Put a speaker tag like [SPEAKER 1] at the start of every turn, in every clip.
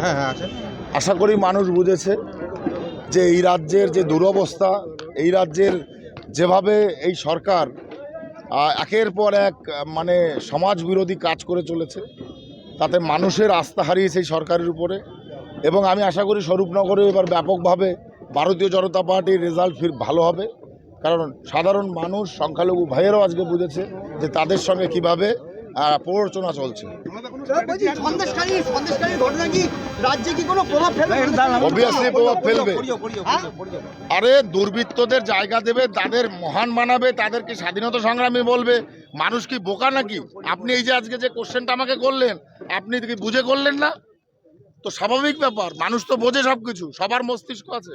[SPEAKER 1] হ্যাঁ হ্যাঁ
[SPEAKER 2] আশা করি মানুষ বুঝেছে যে এই রাজ্যের যে দুরবস্থা, এই রাজ্যের যেভাবে এই সরকার একের পর এক মানে সমাজ বিরোধী কাজ করে চলেছে, তাতে মানুষের আস্থা হারিয়েছে এই সরকারের উপরে এবং আমি আশা করি স্বরূপনগরে এবার ব্যাপকভাবে ভারতীয় জনতা পার্টির রেজাল্ট ফির ভালো হবে। কারণ সাধারণ মানুষ, সংখ্যালঘু ভাইয়েরাও আজকে বুঝেছে যে তাদের সঙ্গে কীভাবে আহ, প্ররোচনা চলছে।
[SPEAKER 3] বলছি সন্দেশকারী সন্দেশকারীর ঘটনা কি? রাজ্যে কি কোনো
[SPEAKER 2] অবভিয়াসলি প্রভাব ফেলবে? আরে দুর্বৃত্তদের জায়গা দেবে তাদের মহান বানাবে তাদেরকে স্বাধীনতা সংগ্রামী বলবে? মানুষ কি বোকা নাকি? আপনি এই যে আজকে যে কোশ্চেনটা আমাকে করলেন আপনি কি বুঝে করলেন না? তো স্বাভাবিক ব্যাপার মানুষ তো বোঝে সবকিছু সবার মস্তিষ্ক আছে।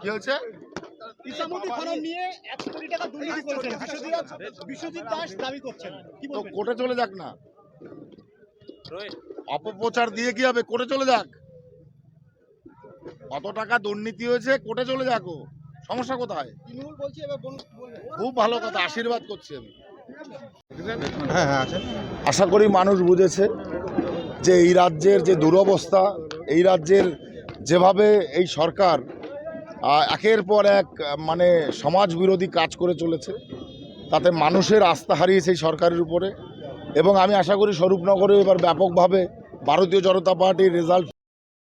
[SPEAKER 2] কি হয়েছে?
[SPEAKER 3] ইসামতি ফার্ম নিয়ে একশো কোটি টাকা দুর্নীতি করেছেন। বিশ্বজিৎ বিশ্বজিৎ দাস দাবি করছেন। কি বলবেন?
[SPEAKER 2] কোর্টে চলে যাক না। অপপ্রচার দিয়ে কি হবে? কোর্টে চলে যাক। কত টাকা দুর্নীতি হয়েছে? কোর্টে চলে যাক ও। সমস্যা কোথায়?
[SPEAKER 3] তৃণমূল বলছে এবার বল- বলবে
[SPEAKER 2] খুব ভালো কথা আশীর্বাদ করছি আমি।
[SPEAKER 1] হ্যাঁ হ্যাঁ
[SPEAKER 2] আশা করি মানুষ বুঝেছে যে এই রাজ্যের যে দুরবস্থা এই রাজ্যের যেভাবে এই সরকার একের পর এক মানে সমাজ বিরোধী কাজ করে চলেছে। তাতে মানুষের আস্থা হারিয়েছে এই সরকারের উপরে। এবং আমি আশা করি স্বরূপনগরে এবার ব্যাপকভাবে ভারতীয় জনতা পার্টির রেজাল্ট